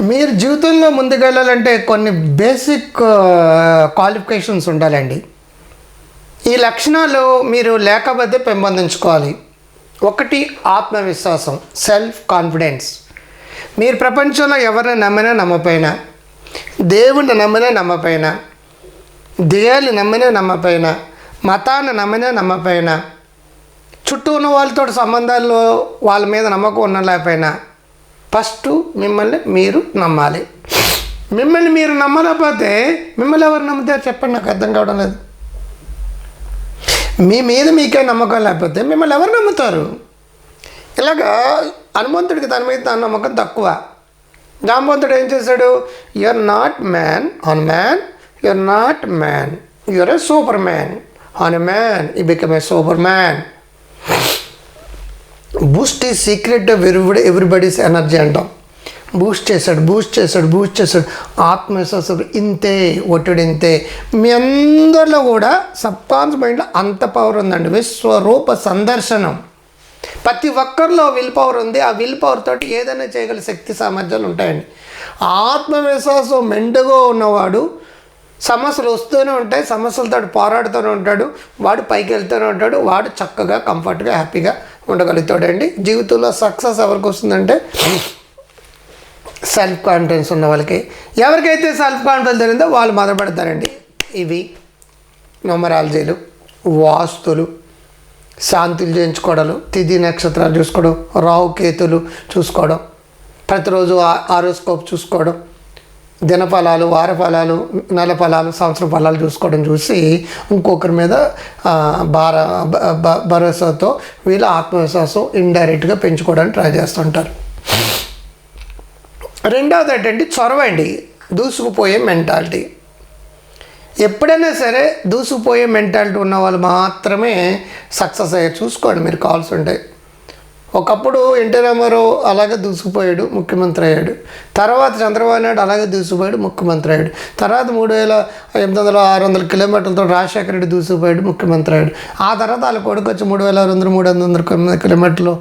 మీరు జీవితంలో ముందుకెళ్ళాలంటే కొన్ని బేసిక్ క్వాలిఫికేషన్స్ ఉండాలండి. ఈ లక్షణాలు మీరు లేకపోతే పెంపొందించుకోవాలి. ఒకటి ఆత్మవిశ్వాసం సెల్ఫ్ కాన్ఫిడెన్స్ మీరు ప్రపంచంలో ఎవరిని నమ్మినా నమ్మపోయినా దేవుణ్ణి నమ్మినా నమ్మపోయినా దేయాలు నమ్మినా నమ్మపోయినా మతాన్ని నమ్మినా నమ్మపోయినా చుట్టూ ఉన్న వాళ్ళతో సంబంధాల్లో వాళ్ళ మీద నమ్మకం ఉన్న లేకపోయినా ఫస్ట్ మిమ్మల్ని మీరు నమ్మాలి. మిమ్మల్ని మీరు నమ్మలేకపోతే మిమ్మల్ని ఎవరు నమ్ముతారు చెప్పండి నాకు అర్థం కావడం లేదు. మీ మీద మీకే నమ్మకం లేకపోతే మిమ్మల్ని ఎవరు నమ్ముతారు? ఇలాగా హనుమంతుడికి తన మీద తన నమ్మకం తక్కువ. జాంబవంతుడు ఏం చేశాడు? You're not man on man you're not man you're a super man on a man ఈ become a super man boost ఈ secret of everybody everybody's energy అంటాం బూస్ట్ చేశాడు బూస్ట్ చేశాడు బూస్ట్ చేశాడు. ఆత్మవిశ్వాసం ఇంతే ఒట్టుడు ఇంతే. మీ అందరిలో కూడా సబ్కాన్స్ మైండ్లో అంత పవర్ ఉందండి. విశ్వరూప సందర్శనం. ప్రతి ఒక్కరిలో విల్ పవర్ ఉంది. ఆ విల్ పవర్ తోటి ఏదైనా చేయగల శక్తి సామర్థ్యాలు ఉంటాయండి. ఆత్మవిశ్వాసం మెండుగా ఉన్నవాడు సమస్యలు వస్తూనే ఉంటాయి సమస్యలతో పోరాడుతూనే ఉంటాడు వాడు పైకి వెళ్తూనే ఉంటాడు వాడు చక్కగా కంఫర్ట్గా హ్యాపీగా ఉండగలుగుతాడండి. జీవితంలో సక్సెస్ ఎవరికి వస్తుందంటే సెల్ఫ్ కాన్ఫిడెన్స్ ఉన్న వాళ్ళకి. ఎవరికైతే సెల్ఫ్ కాన్ఫిడెన్స్ జరిగిందో వాళ్ళు మొదలుపెడతారండి ఇవి నొమరాలజీలు వాస్తులు శాంతులు చేయించుకోవడాలు తిథి నక్షత్రాలు చూసుకోవడం రావు కేతులు చూసుకోవడం ప్రతిరోజు ఆ- ఆరోస్కోప్ చూసుకోవడం దినఫలాలు వారఫలాలు నెల ఫలాలు సంవత్సర ఫలాలు చూసుకోవడం చూసి ఇంకొకరి మీద భార భరోసాతో వీళ్ళ ఆత్మవిశ్వాసం ఇండైరెక్ట్గా పెంచుకోవడానికి ట్రై చేస్తుంటారు. రెండవది ఏంటంటే చొరవ అండి దూసుకుపోయే మెంటాలిటీ. ఎప్పుడైనా సరే దూసుకుపోయే మెంటాలిటీ ఉన్న వాళ్ళు మాత్రమే సక్సెస్ అయ్యారు చూసుకోండి మీరు కాల్స్ ఉంటాయి ఒకప్పుడు ఎన్టీ రామారావు అలాగే దూసుకుపోయాడు ముఖ్యమంత్రి అయ్యాడు. తర్వాత చంద్రబాబు నాయుడు అలాగే దూసుకుపోయాడు ముఖ్యమంత్రి అయ్యాడు. తర్వాత మూడు వేల ఎనిమిది వందల ఆరు వందల కిలోమీటర్లతో రాజశేఖర రెడ్డి దూసుకుపోయాడు ముఖ్యమంత్రి అయ్యాడు. ఆ తర్వాత వాళ్ళ కొడుకు వచ్చి మూడు వేల ఆరు వందలు మూడు వందల కిలోమీటర్లు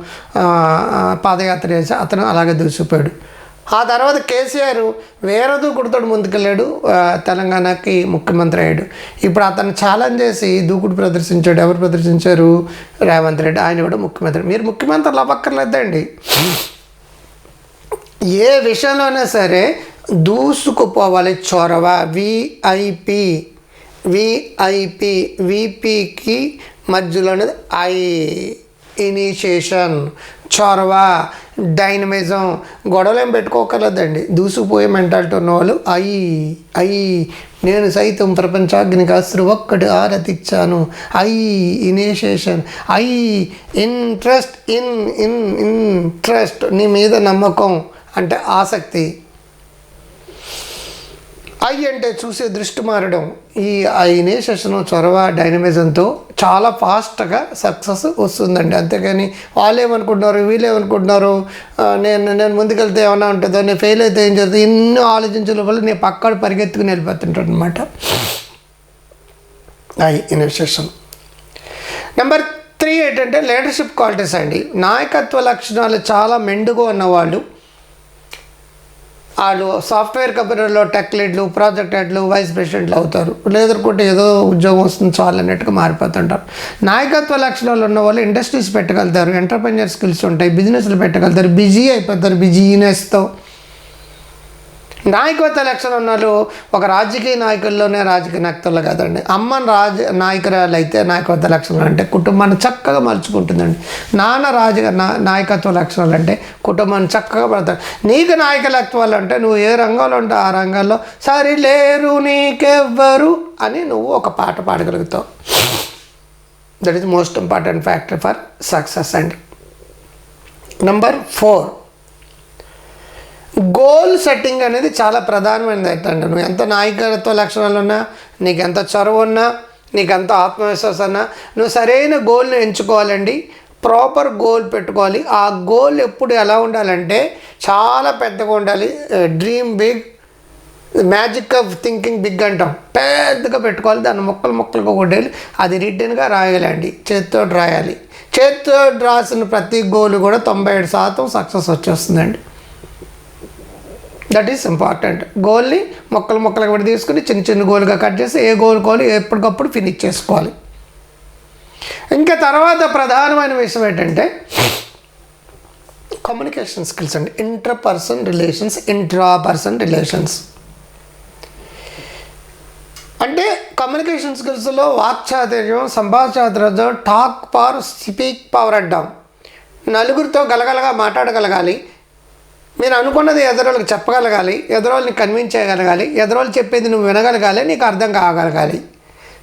పాదయాత్ర చేసి అతను అలాగే దూసుకుపోయాడు. ఆ తర్వాత కేసీఆర్ వేరే దూకుడుతోడు ముందుకెళ్ళాడు తెలంగాణకి ముఖ్యమంత్రి అయ్యాడు. ఇప్పుడు అతను ఛాలెంజ్ చేసి దూకుడు ప్రదర్శించాడు. ఎవరు ప్రదర్శించారు? రేవంత్ రెడ్డి. ఆయన కూడా ముఖ్యమంత్రి. మీరు ముఖ్యమంత్రులు అవ్వక్కర్లేదండి. ఏ విషయంలోనే సరే దూసుకుపోవాలి చొరవ. విఐపి విఐపి విపికి మధ్యలో అనేది ఐ ఇనిషియేషన్ చొరవ. డైనమిజం గొడవలేం పెట్టుకోకర్లేదండి. దూసుకుపోయే మెంటాలిటీ ఉన్నవాళ్ళు అయి అయి నేను సైతం ప్రపంచాగ్నికి అస్త్రు ఒక్కటి ఆరతిచ్చాను. I initiation I interest in in interest నీ మీద నమ్మకం అంటే ఆసక్తి. ఐ అంటే చూసే దృష్టి మారడం ఈ ఐ సెషన్ చొరవ డైనమిజంతో చాలా ఫాస్ట్గా సక్సెస్ వస్తుందండి. అంతేకాని వాళ్ళు ఏమనుకుంటున్నారు వీళ్ళు నేను నేను ముందుకెళ్తే ఏమైనా ఉంటుందో నేను ఫెయిల్ అయితే ఏం జరుగుతుంది ఎన్నో ఆలోచించే లోపల నేను పక్కడ పరిగెత్తుకుని వెళ్ళిపోతుంటాను అనమాట ఐ ఇనిషియేషన్. నెంబర్ త్రీ ఏంటంటే లీడర్షిప్ క్వాలిటీస్ అండి. నాయకత్వ లక్షణాలు చాలా మెండుగా ఉన్నవాళ్ళు. వాళ్ళు సాఫ్ట్వేర్ కంపెనీలో టెక్ లీడ్లు ప్రాజెక్ట్ హెడ్లు వైస్ ప్రెసిడెంట్లు అవుతారు. లేదనుకుంటే ఏదో ఉద్యోగం వస్తుంది చాలు అన్నట్టుగా మారిపోతుంటారు. నాయకత్వ లక్షణాలు ఉన్న వాళ్ళు ఇండస్ట్రీస్ పెట్టగలుగుతారు ఎంటర్ప్రెన్యూర్ స్కిల్స్ ఉంటాయి బిజినెస్లు పెట్టగలుగుతారు బిజీ అయిపోతారు బిజీనెస్తో. నాయకత్వ లక్షణం ఉన్నారు ఒక రాజకీయ నాయకుల్లోనే రాజకీయ నాయకులు కాదండి. అమ్మ రాజ నాయకురాలు అయితే నాయకత్వ లక్షణాలు అంటే కుటుంబాన్ని చక్కగా మలుచుకుంటుందండి. నాన్న రాజ నా నాయకత్వ లక్షణాలు అంటే కుటుంబాన్ని చక్కగా పడతాడు నీకు నాయకత్వాలు అంటే నువ్వు ఏ రంగంలో ఉంటే ఆ రంగంలో సరి లేరు నీకెవ్వరు అని నువ్వు ఒక పాట పాడగలుగుతావు. That is most important factor for success అండి. నెంబర్ ఫోర్ గోల్ సెట్టింగ్ అనేది చాలా ప్రధానమైనది ఏంటంటే నువ్వు ఎంత నాయకత్వ లక్షణాలు ఉన్నా నీకు ఎంత చొరవ ఉన్నా నీకు ఎంత ఆత్మవిశ్వాసం ఉన్నా నువ్వు సరైన గోల్ని ఎంచుకోవాలండి. ప్రాపర్ గోల్ పెట్టుకోవాలి. ఆ గోల్ ఎప్పుడు ఎలా ఉండాలంటే చాలా పెద్దగా ఉండాలి. Dream big magic of thinking big అంటాం. పెద్దగా పెట్టుకోవాలి. దాన్ని మొక్కలు మొక్కలుగా కొట్టేయాలి. అది రిటర్న్గా రాయాలండి. చేత్తో రాయాలి. చేత్తో రాసిన ప్రతి గోల్ కూడా తొంభై ఏడు శాతం సక్సెస్ వచ్చేస్తుందండి. దట్ ఈస్ ఇంపార్టెంట్ గోల్ని మొక్కలు మొక్కలు కూడా తీసుకుని చిన్న చిన్న గోలుగా కట్ చేసి ఏ గోల్ గోలు ఎప్పటికప్పుడు ఫినిష్ చేసుకోవాలి. ఇంకా తర్వాత ప్రధానమైన విషయం ఏంటంటే కమ్యూనికేషన్ స్కిల్స్ అండి. Inter person relations intra person relations అంటే కమ్యూనికేషన్ స్కిల్స్లో వాక్చాతుర్యం సంభాషాతుర్యం టాక్ పవర్ స్పీక్ పవర్ అంటాం. నలుగురితో గలగలగా మాట్లాడగలగాలి. మీరు అనుకున్నది ఎదరోళ్ళకి చెప్పగలగాలి ఎదరోళ్ళని కన్విన్స్ చేయగలగాలి ఎదరోళ్ళు చెప్పేది నువ్వు వినగలగాలి నీకు అర్థం కాగలగాలి.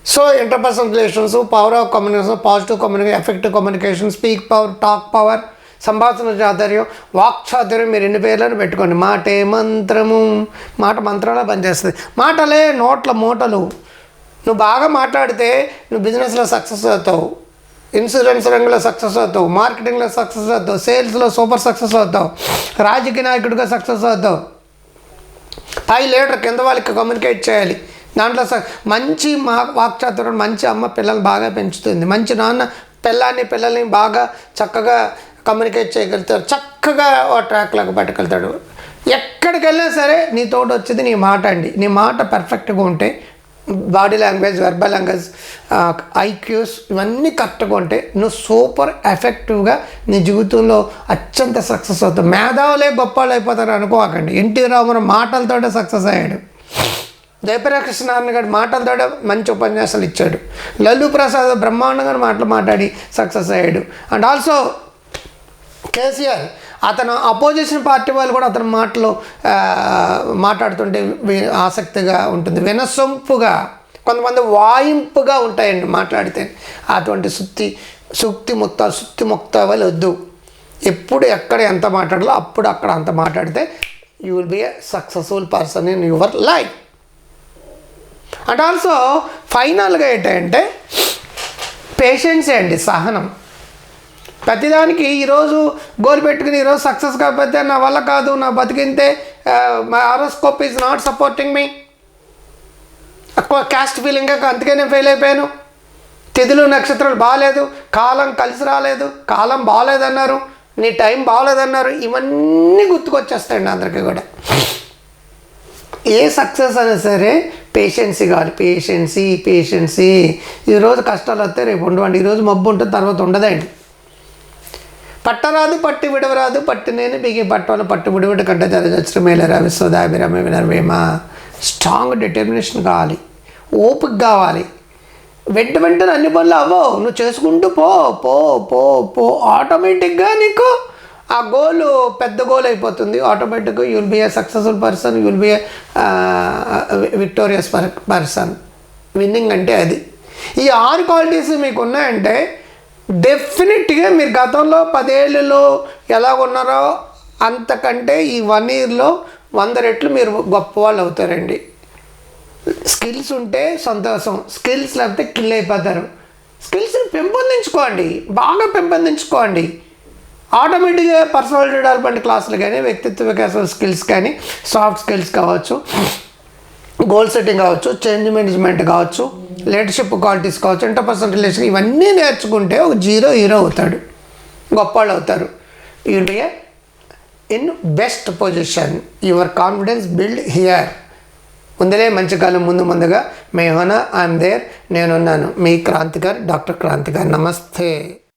So interpersonal relations power of communication positive communication effective communication speak power talk power సంభాషణ చాతుర్యం వాక్ చాతుర్యం మీరు ఎన్ని పేర్లను పెట్టుకోండి. మాటే మంత్రము. మాట మంత్రంలో పనిచేస్తుంది. మాటలే నోట్ల మూటలు. నువ్వు బాగా మాట్లాడితే నువ్వు బిజినెస్లో సక్సెస్ అవుతావు. ఇన్సూరెన్స్ రంగంలో సక్సెస్ అవుతావు మార్కెటింగ్లో సక్సెస్ అవుతావు సేల్స్లో సూపర్ సక్సెస్ అవుతావు రాజకీయ నాయకుడిగా సక్సెస్ అవుతావు. పై లీడర్ కింద వాళ్ళకి కమ్యూనికేట్ చేయాలి. దాంట్లో మంచి మా వాక్చాతురం మంచి అమ్మ పిల్లల్ని బాగా పెంచుతుంది. మంచి నాన్న పిల్లాన్ని పిల్లల్ని బాగా చక్కగా కమ్యూనికేట్ చేయగలుగుతాడు. చక్కగా ఓ ట్రాక్లోకి పట్టుకెళ్తాడు. ఎక్కడికి వెళ్ళినా సరే నీ తోడు వచ్చేది నీ మాట అండి. నీ మాట పర్ఫెక్ట్గా ఉంటే body language verbal language IQs ఇవన్నీ కరెక్ట్గా ఉంటే నువ్వు సూపర్ ఎఫెక్టివ్గా నీ జీవితంలో అత్యంత సక్సెస్ అవుతావు. మేధావులే గొప్ప వాళ్ళు అయిపోతారు అనుకోకండి. ఎన్టీ రామారావు మాటలతోటే సక్సెస్ అయ్యాడు. జయప్రకృష్ణ గారి మాటలతోటే మంచి ఉపన్యాసాలు ఇచ్చాడు. లల్లు ప్రసాద్ బ్రహ్మాండంగా మాటలు మాట్లాడి సక్సెస్ అయ్యాడు. అండ్ ఆల్సో కేసీఆర్ అతను అపోజిషన్ పార్టీ వాళ్ళు కూడా అతని మాటలు మాట్లాడుతుంటే ఆసక్తిగా ఉంటుంది. వినసొంపుగా కొంతమంది వాయింపుగా ఉంటాయండి మాట్లాడితే. అటువంటి సుత్తి సుక్తి ముక్త సుత్తి ముక్తవలు వద్దు. ఎప్పుడు ఎక్కడ ఎంత మాట్లాడాలో అప్పుడు అక్కడ అంత మాట్లాడితే you will be a successful person in your life and also ఫైనల్గా ఏంటంటే పేషెన్సే అండి సహనం. ప్రతిదానికి ఈరోజు గోల్ పెట్టుకుని ఈరోజు సక్సెస్ కాకపోతే నా వల్ల కాదు నా బతికింతే my horoscope is not supporting me ఎక్కువ క్యాస్ట్ ఫీలింగ్ అందుకే నేను ఫెయిల్ అయిపోయాను. తిథులు నక్షత్రాలు బాగాలేదు కాలం కలిసి రాలేదు కాలం బాగాలేదన్నారు నీ టైం బాగాలేదన్నారు ఇవన్నీ గుర్తుకొచ్చేస్తాయండి అందరికీ కూడా. ఏ సక్సెస్ అయినా సరే పేషెన్సీ కావాలి. పేషెన్సీ పేషెన్సీ ఈరోజు కష్టాలు వస్తే రేపు ఉండవండి. ఈరోజు మబ్బు ఉంటుంది తర్వాత ఉండదండి. పట్టరాదు పట్టు విడవరాదు పట్టు నేను బిగి పట్టవను పట్టు విడివిడ కంటే చదివచ్చు మేలరా విశ్వదాభిరమ వినర్వేమ. స్ట్రాంగ్ డిటర్మినేషన్ కావాలి. ఓపిక కావాలి. వెంట వెంటనే అన్ని పనులు అవ్వవు. నువ్వు చేసుకుంటూ పో పో పో పో. ఆటోమేటిక్గా నీకు ఆ గోల్ పెద్ద గోల్ అయిపోతుంది. ఆటోమేటిక్గా you'll be a successful person you'll be a victorious person winning అంటే అది. ఈ ఆరు క్వాలిటీస్ మీకు ఉన్నాయంటే డెఫినెట్గా మీరు గతంలో పదేళ్ళలో ఎలా ఉన్నారో అంతకంటే ఈ వన్ ఇయర్లో వంద రెట్లు మీరు గొప్ప వాళ్ళు అవుతారండి. స్కిల్స్ ఉంటే సంతోషం స్కిల్స్ లేకపోతే కిల్ అయిపోతారు. స్కిల్స్ని పెంపొందించుకోండి బాగా పెంపొందించుకోండి. ఆటోమేటిక్గా పర్సనల్ డెవలప్మెంట్ క్లాసులు కానీ వ్యక్తిత్వ వికాసం స్కిల్స్ కానీ సాఫ్ట్ స్కిల్స్ కావచ్చు గోల్ సెట్టింగ్ కావచ్చు చేంజ్ మేనేజ్మెంట్ కావచ్చు లీడర్షిప్ క్వాలిటీస్ కావచ్చు ఇంటర్పర్సనల్ రిలేషన్ ఇవన్నీ నేర్చుకుంటే ఒక జీరో హీరో అవుతాడు గొప్పవాళ్ళు అవుతారు. You be in best position your confidence build here ముందలే మంచి కాలం ముందు ముందుగా మేహోనా ఐఎమ్ దేర్ నేనున్నాను. మీ క్రాంతికర్ డాక్టర్ క్రాంతికర్ నమస్తే.